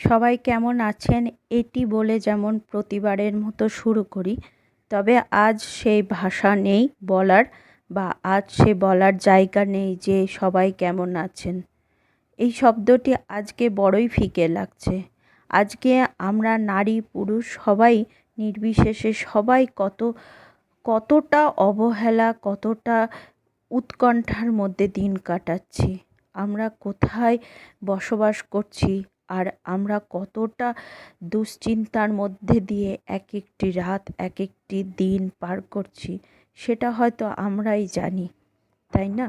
সবাই কেমন আছেন এটি বলে যেমন প্রতিবারের মতো শুরু করি। তবে আজ সেই ভাষা নেই বলার বা আজ সে বলার জায়গা নেই যে সবাই কেমন আছেন। এই শব্দটি আজকে বড়ই ফিকে লাগছে। আজকে আমরা নারী, পুরুষ সবাই নির্বিশেষে সবাই কত, কতটা অবহেলা, কতটা উৎকণ্ঠার মধ্যে দিন কাটাচ্ছি। আমরা কোথায় বসবাস করছি আর আমরা কতটা দুশ্চিন্তার মধ্যে দিয়ে এক একটি রাত এক একটি দিন পার করছি, সেটা হয়তো আমরাই জানি, তাই না?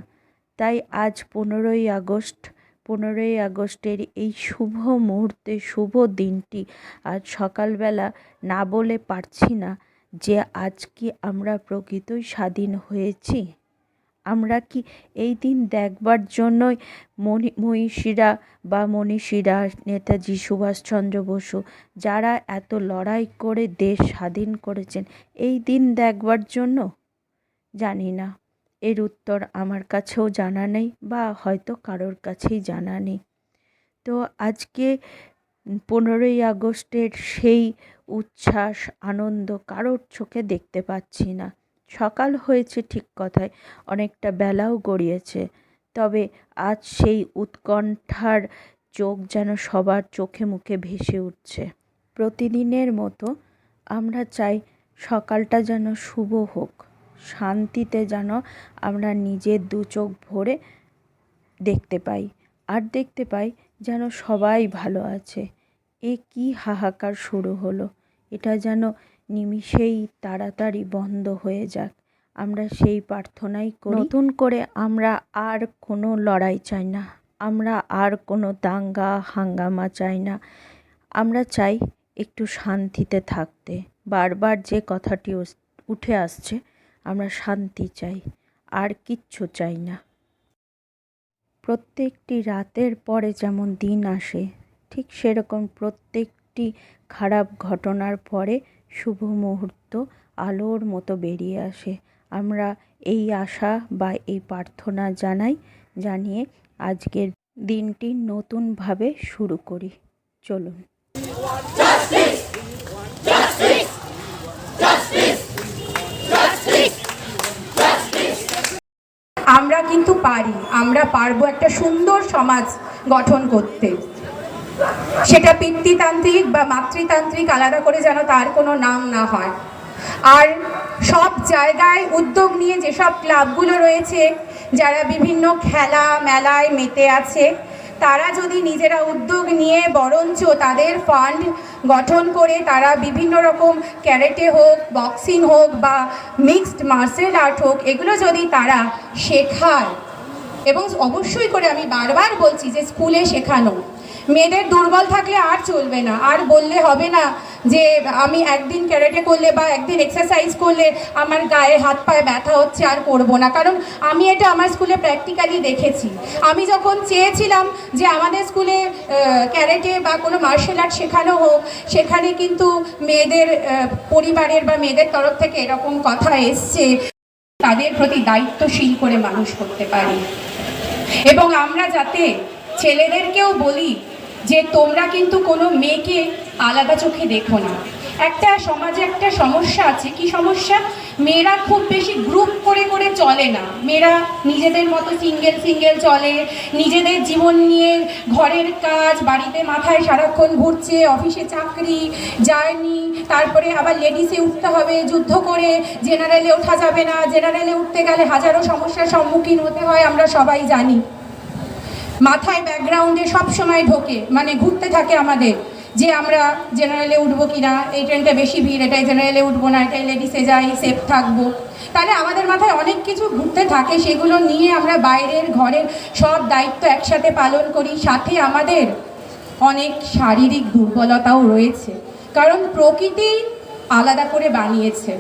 তাই আজ পনেরোই আগস্ট, পনেরোই আগস্টের এই শুভ মুহূর্তে, শুভ দিনটি আজ সকালবেলা না বলে পারছি না যে আজ কি আমরা প্রকৃতই স্বাধীন হয়েছি। আমরা কি এই দিন দেখবার জন্যই মনি, মহিষীরা বা মনীষীরা, নেতাজি সুভাষচন্দ্র বসু যারা এত লড়াই করে দেশ স্বাধীন করেছেন, এই দিন দেখবার জন্য? জানি না। এর উত্তর আমার কাছেও জানা নেই বা হয়তো কারোর কাছেই জানা নেই। তো আজকে পনেরোই আগস্টের সেই উচ্ছ্বাস, আনন্দ কারোর চোখে দেখতে পাচ্ছি না। সকাল হয়েছে ঠিক কথায়, অনেকটা বেলাও গড়িয়েছে। তবে আজ সেই উৎকণ্ঠার চোখ যেন সবার চোখে মুখে ভেসে উঠছে। প্রতিদিনের মতো আমরা চাই সকালটা যেন শুভ হোক, শান্তিতে যেন আমরা নিজের দু চোখ ভরে দেখতে পাই, আর দেখতে পাই যেন সবাই ভালো আছে। এ কি হাহাকার শুরু হলো, এটা যেন নিমিষেই তাড়াতাড়ি বন্ধ হয়ে যাক। আমরা সেই প্রার্থনাই করি। নতুন করে আমরা আর কোনো লড়াই চাই না। আমরা আর কোনো দাঙ্গা হাঙ্গামা চাই না। আমরা চাই একটু শান্তিতে থাকতে। বারবার যে কথাটি উঠে আসছে, আমরা শান্তি চাই। আর কিচ্ছু চাই না। প্রত্যেকটি রাতের পরে যেমন দিন আসে, ঠিক সেরকম প্রত্যেকটি খারাপ ঘটনার পরে শুভ মুহূর্ত আলোর মতো বেরিয়ে আসে। আমরা এই আশা বা এই প্রার্থনা জানাই, জানিয়ে আজকের দিনটি নতুনভাবে শুরু করি। চলুন। আমরা কিন্তু পারি, আমরা পারব একটা সুন্দর সমাজ গঠন করতে। সেটা পিতৃতান্ত্রিক বা মাতৃতান্ত্রিক আলাদা করে যেন তার কোনো নাম না হয়। আর সব জায়গায় উদ্যোগ নিয়ে যেসব ক্লাবগুলো রয়েছে, যারা বিভিন্ন খেলা মেলায় মেতে আছে, তারা যদি নিজেরা উদ্যোগ নিয়ে বরঞ্চ তাদের ফান্ড গঠন করে তারা বিভিন্ন রকম ক্যারেটে হোক, বক্সিং হোক বা মিক্সড মার্শাল আর্ট হোক, এগুলো যদি তারা শেখায়, এবং অবশ্যই করে আমি বারবার বলছি যে স্কুলে শেখানো। মেয়েদের দুর্বল থাকলে আর চলবে না, আর বললে হবে না যে আমি একদিন ক্যারেটে করলে বা একদিন এক্সারসাইজ করলে আমার গায়ে হাত পায়ে ব্যথা হচ্ছে আর করব না। কারণ আমি এটা আমার স্কুলে প্র্যাকটিক্যালি দেখেছি। আমি যখন চেয়েছিলাম যে আমাদের স্কুলে ক্যারেটে বা কোনো মার্শাল আর্ট শেখানো হোক, সেখানে কিন্তু মেয়েদের পরিবারের বা মেয়েদের তরফ থেকে এরকম কথা এসছে, তাদের প্রতি দায়িত্বশীল করে মানুষ করতে পারি। এবং আমরা যাতে ছেলেদেরকেও বলি যে, তোমরা কিন্তু কোনো মেয়েকে আলাদা চোখে দেখো না। একটা সমাজে একটা সমস্যা আছে। কি সমস্যা? মেয়েরা খুব বেশি গ্রুপ করে করে চলে না। মেয়েরা নিজেদের মতো সিঙ্গেল সিঙ্গেল চলে। নিজেদের জীবন নিয়ে ঘরের কাজ, বাড়িতে মাথায় সারাক্ষণ ঘুরছে, অফিসে চাকরি যায়নি তারপরে আবার লেডিসে উঠতে হবে, যুদ্ধ করে জেনারেলে ওঠা যাবে না। জেনারেলে উঠতে গেলে হাজারো সমস্যার সম্মুখীন হতে হয়, আমরা সবাই জানি। মাথায় ব্যাকগ্রাউন্ডে সব সময় ঢোকে মানে ঘুরতে থাকে আমাদের, যে আমরা জেনারেলে উঠবো কি না এই ট্রেনটা বেশি ভিড়, এটাই জেনারেলে উঠবো না, এটাই লেডিসে যাই সেফ থাকব। তাহলে আমাদের মাথায় অনেক কিছু ঘুরতে থাকে, সেগুলো নিয়ে আমরা বাইরের ঘরের সব দায়িত্ব একসাথে পালন করি। সাথে আমাদের অনেক শারীরিক দুর্বলতাও রয়েছে, কারণ প্রকৃতি আলাদা করে বানিয়েছে।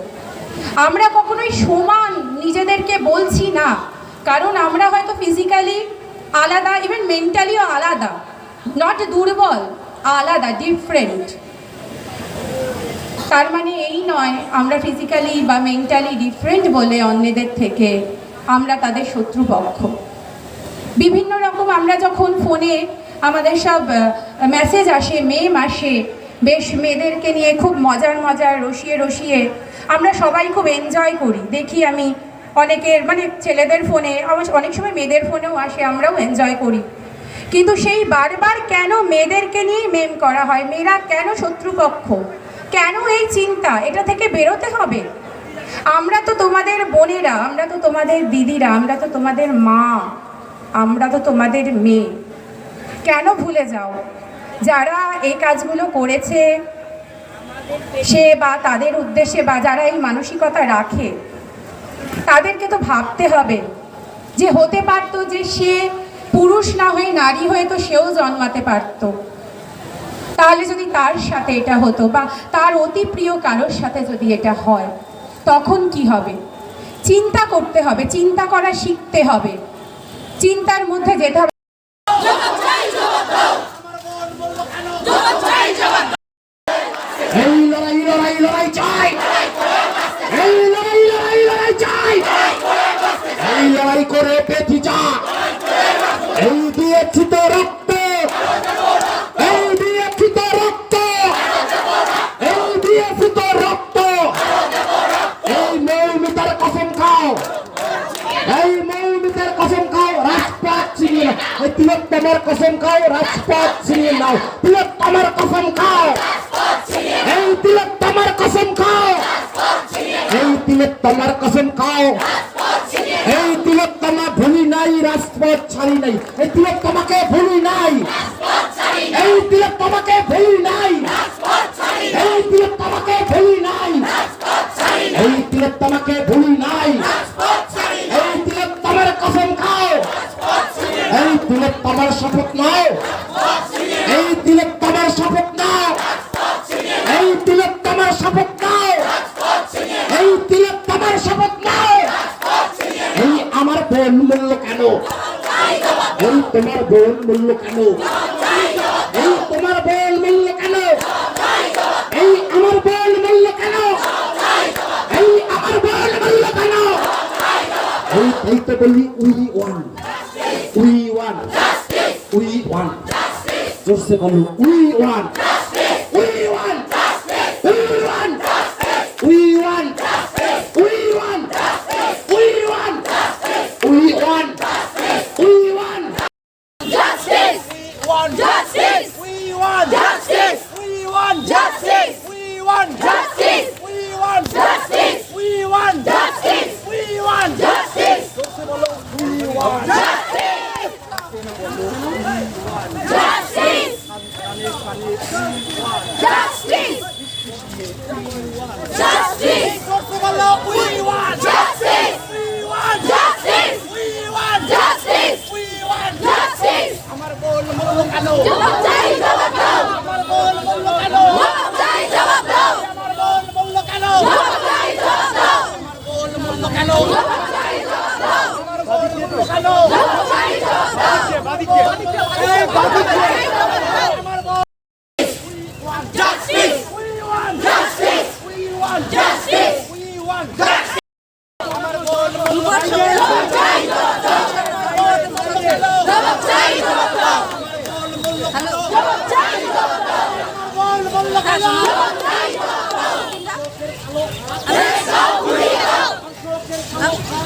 আমরা কখনোই সমান নিজেদেরকে বলছি না, কারণ আমরা হয়তো ফিজিক্যালি আলাদা ইভেন মেন্টালিও আলাদা। নট দুর্বল, আলাদা ডিফারেন্ট তার মানে এই নয়, আমরা ফিজিক্যালি বা মেন্টালি ডিফারেন্ট বলে অন্যদের থেকে আমরা তাদের শত্রুপক্ষ। বিভিন্ন রকম আমরা যখন ফোনে আমাদের সব মেসেজ আসে মেম আসে, বেশ মেয়েদেরকে নিয়ে খুব মজার মজার রসিয়ে রসিয়ে আমরা সবাই খুব এনজয় করি। দেখি আমি অনেকের মানে ছেলেদের ফোনে অনেক সময় মেয়েদের ফোনেও আসে, আমরাও এনজয় করি। কিন্তু সেই বারবার কেন মেয়েদেরকে নিয়ে মেম করা হয়? মেয়েরা কেন শত্রুপক্ষ? কেন এই চিন্তা? এটা থেকে বেরোতে হবে। আমরা তো তোমাদের বোনেরা, আমরা তো তোমাদের দিদিরা, আমরা তো তোমাদের মা, আমরা তো তোমাদের মেয়ে। কেন ভুলে যাও? যারা এই কাজগুলো করেছে, সে বা তাদের উদ্দেশ্যে বা যারা এই মানসিকতা রাখে তাদেরকে তো ভাবতে হবে যে হতে পারত যে সে পুরুষ না হয়ে নারী হয়ে তো সেও জন্মাতে পারত। তাহলে যদি তার সাথে এটা হতো বা তার অতি প্রিয় কারোর সাথে যদি এটা হয়, তখন কি হবে? চিন্তা করতে হবে, চিন্তা করা শিখতে হবে। চিন্তার মধ্যে যেতে হবে লড়াই করে পেছি চা এই দিয়েছি তো রক্ত। এই দিয়েছি তো রক্ত। এই দিয়েছি তো রক্ত। এই মৌমিতার কসম খাও। এই মৌমিতার কসম খাও রাজপাত ছিনিয়ে নাও। এই তিলোত্তমার কসম খাও রাজপাত ছিনিয়ে নাও। তিলোত্তমার কসম খাও। এই তিলক তোমার কসম খাও। এই তিলক তোমার কসম খাও এই তিলক তোমা ভুলি নাই রাজপথ ছাড়ি নাই। এই তিলক তোমাকে ভুলি নাই। এই তিলক তোমাকে ভুলি নাই। এই তিলক তোমাকে ভুলি নাই। এই তিলক তোমাকে ভুলি নাই। এই তিলক তোমার কসম খাও। এই তিলক তোমার শপথ নাও এই তিলক তোমার শপথ নাও এই তিলক তোমার শপথ নাও এই তিলক তোমার শপথ নাও এই আমার বোন মূল্য কেন এই তোমার বোন মূল্য কেন? এই তোমার বোন মূল্য কেন? এই আমার বোন মূল্য কেন? এই আমার বোন মূল্য কেন? এই তাই তো বলি we won. We won. We won. জোরসে বলো, we won. Break up, break up,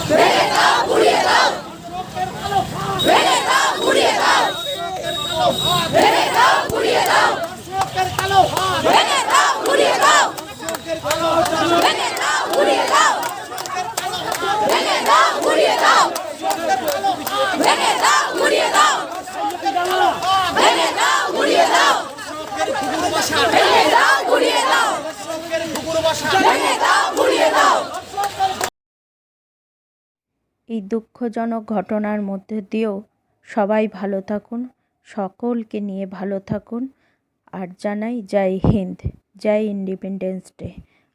break up. ভেঙে দাও ঘুরিয়ে দাও ভেঙে দাও ঘুরিয়ে দাও ভেঙে দাও ঘুরিয়ে দাও ভেঙে দাও ঘুরিয়ে দাও ভেঙে দাও ঘুরিয়ে দাও ভেঙে দাও ঘুরিয়ে দাও ভেঙে দাও ঘুরিয়ে দাও ভেঙে দাও ঘুরিয়ে দাও এই দুঃখজনক ঘটনার মধ্যে দিয়েও সবাই ভালো থাকুন সকলকে নিয়ে ভালো থাকুন আর জানাই জয় হিন্দ জয় ইন্ডিপেন্ডেন্স ডে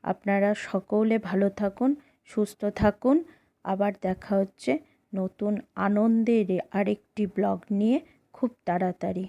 আপনারা সকলে ভালো থাকুন সুস্থ থাকুন আবার দেখা হচ্ছে নতুন আনন্দের আরেকটি ব্লগ নিয়ে খুব তাড়াতাড়ি!